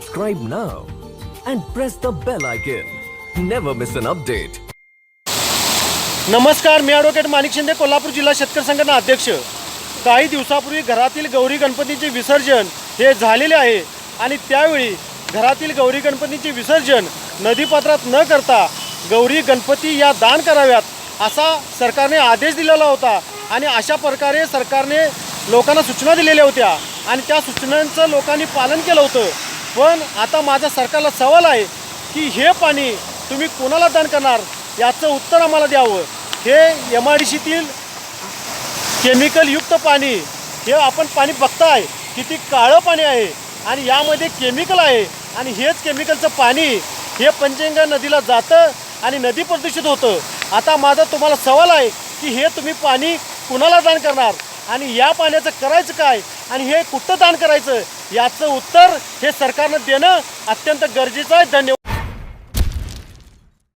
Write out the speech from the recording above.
subscribe now and press the bell icon. Never miss an update. नमस्कार मी advocate Manik Shinde Kolhapur जिल्हा शेतकरी संघटना अध्यक्ष काही दिवसापूर्वी घरातील गौरी गणपतीचे विसर्जन हे झालेले आहे आणि त्यावेळी घरातील गौरी गणपतीचे विसर्जन नदीपात्रात न करता गौरी गणपती या दान कराव्यात असा सरकारने आदेश दिलेला होता आणि अशा प्रकारे सरकारने लोकांना सूचना दिलेल्या होत्या आणि त्या सूचनांचं लोकांनी पालन केलं होतं पण आता माझा सरकारला सवाल आहे की हे पाणी तुम्ही कोणाला दान करणार? याचं उत्तर आम्हाला द्यावं. हे एम आय डी सीतील केमिकलयुक्त पाणी हे आपण पाणी बघताय किती काळं पाणी आहे आणि यामध्ये केमिकल आहे आणि हेच केमिकलचं पाणी हे पंचगंगा नदीला जातं आणि नदी प्रदूषित होतं. आता माझा तुम्हाला सवाल आहे की हे तुम्ही पाणी कुणाला दान करणार? आणि या पाण्याचं करायचं काय? आणि हे कुठं दान करायचं? याचं उत्तर हे सरकारनं देणं अत्यंत गरजेचं आहे. धन्यवाद.